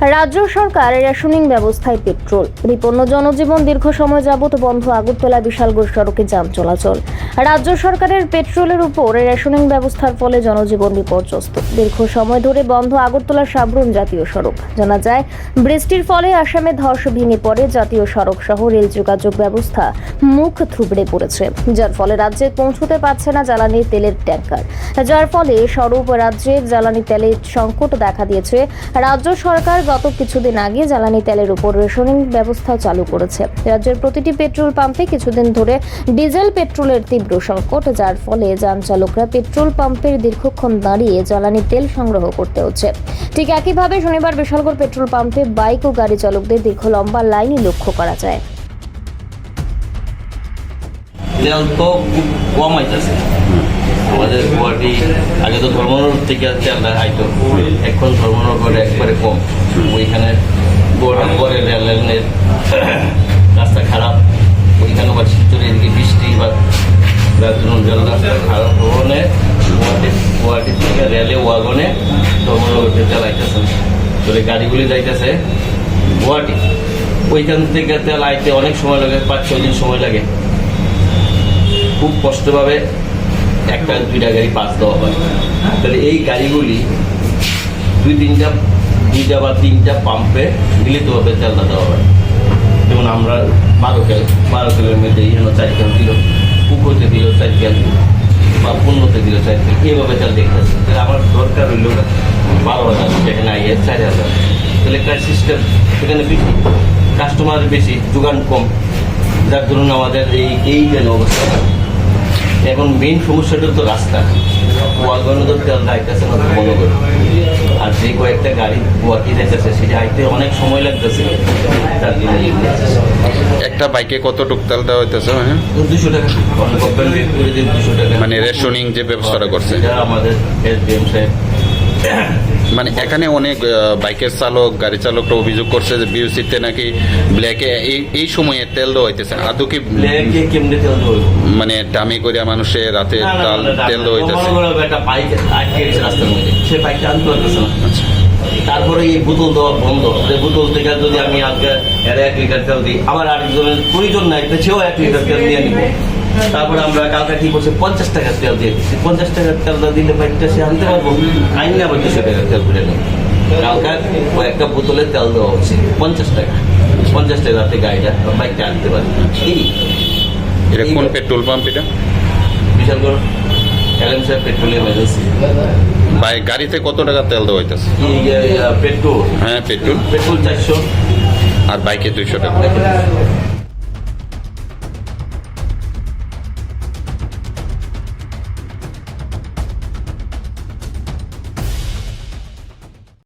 রাজ্য সরকার রেশনিং ব্যবস্থায় পেট্রোল। বিপন্ন জনজীবন দীর্ঘ সময় যাবত বন্ধ, আগরতলা বিশালগড় সড়কে যান চলাচল। রাজ্য সরকারের পেট্রোলের উপর রেশনিং ব্যবস্থার ফলে জনজীবন বিপর্যস্ত। দীর্ঘ সময় ধরে বন্ধ আগরতলা সাবরুম জাতীয় সড়ক। জানা যায়, বৃষ্টির ফলে আসামে ধস ভেঙে পড়ে জাতীয় সড়ক সহ রেল যোগাযোগ ব্যবস্থা মুখ থুবড়ে পড়েছে। যার ফলে রাজ্যে পৌঁছতে পারছে না জ্বালানির তেলের ট্যাঙ্কার যার ফলে স্বরূপ রাজ্যের জ্বালানি তেলের সংকট দেখা দিয়েছে। রাজ্য সরকার গত কিছুদিন আগে জ্বালানি তেলের উপর রেশনিং ব্যবস্থা চালু করেছে। রাজ্যের প্রতিটি পেট্রোল পাম্পে কিছুদিন ধরে ডিজেল পেট্রোলের তীব্র সংকট, যার ফলে যান চালকরা পেট্রোল পাম্পের দীর্ঘক্ষণ দাঁড়িয়ে জ্বালানি তেল সংগ্রহ করতে হচ্ছে। ঠিক একইভাবে শনিবার বিশালগড় পেট্রোল পাম্পে বাইক ও গাড়ি চালকদের দীর্ঘ লম্বা লাইনই লক্ষ্য করা যায়। তেল তো খুব কম আইতেছে। আমাদের গুয়াহাটি, আগে তো ধর্মনগর থেকে তেলটা আইতো এখন ধর্মনগরে একবারে কম। ওইখানে গুয়াহাটি পরে রেল লাইনের রাস্তা খারাপ। ওইখানে আবার শিলচরে এদিকে বৃষ্টি বা রেল রাস্তা খারাপ ভবনে গুয়াহাটি গুয়াহাটি থেকে রেলে ওয়াগনে ধর্মনগরতে তেল আইতেছে তোর গাড়িগুলি যাইতেছে গুয়াহাটি। ওইখান থেকে আইতে অনেক সময় লাগে, পাঁচ ছয় সময় লাগে। খুব কষ্টভাবে একটা, দুইটা গাড়ি পাস দেওয়া হয়। তাহলে এই গাড়িগুলি দুই তিনটা, দুইটা বা তিনটা পাম্পে মিলিতভাবে তেলটা দেওয়া হয় যেমন আমরা বারো কেল বারো কেলের মধ্যে এখানে চার কেল দিল পুকুরতে দিল চার কেল বা পণ্যতে দিল চার কেল এইভাবে তেল দেখতেছে তাহলে আমার দরকার হইল বারো হাজার, যেখানে আইয়ে চার হাজার। তাহলে একটা সিস্টেম সেখানে বেশি? কাস্টমার বেশি, যোগান কম। যার ধরুন আমাদের এই এই যেন অবস্থা। এখন মেইন সমস্যাটা তো রাস্তা। ওয়াগনে তো তেল যাইতেছে না বন্ধ করে। আর যে কয়েকটা গাড়ি গুয়াহাটি যাইতেছে সেটা আইতে অনেক সময় লাগতেছে। তার জন্য একটা বাইকে কত তেল দেওয়া হইতেছে হ্যাঁ দুশো টাকা। দুশো টাকা। মানে রেশনিং যে ব্যবস্থাটা করছে। আমাদের এম সাহেব মানে এখানে অনেক বাইকের চালক গাড়ি চালকরা অভিযোগ করছে যে বিউসিতে নাকি ব্ল্যাকে এই এই সময়ে তেল দেওয়া হইতেছে। আদৌ কি ব্ল্যাকে কেমনে তেল দেবো মানে ডামি করে মানুষের রাতে তাল তেল দেওয়া হইতেছে। একটা বাইক আটকে গেছে রাস্তার মধ্যে। সে বাইকটা আনতে পারতেছে না। আচ্ছা। তারপরে এই বোতল দেওয়া বন্ধ। যে বোতল থেকে যদি আমি আজকে এক লিটার তেল দিই আবার আরেকজনের প্রয়োজন নাই সেও এক লিটার তেল দিয়ে নিব। তারপরে আমরা কালকে কি করছি পঞ্চাশ টাকার তেল দিয়ে দিচ্ছি। পঞ্চাশ টাকার তেলটা দিলে বাইকটা সে আনতে পারব। আইন না আবার দুশো টাকার তেল করে নেব। কালকে ও একটা বোতলে তেল দেওয়া হচ্ছে পঞ্চাশ টাকা। পঞ্চাশ টাকাতে গাড়িটা বাইকটা আনতে পারবে এই এটা কোন পেট্রোল পাম্প এটা? বিশাল করে এলএম সাহেব পেট্রোলিয়াম এজেন্সি বাইক গাড়িতে কত টাকা তেল দেওয়া হইতেছে? পেট্রোল। হ্যাঁ পেট্রোল। পেট্রোল চারশো। আর বাইকে দুইশো টাকা।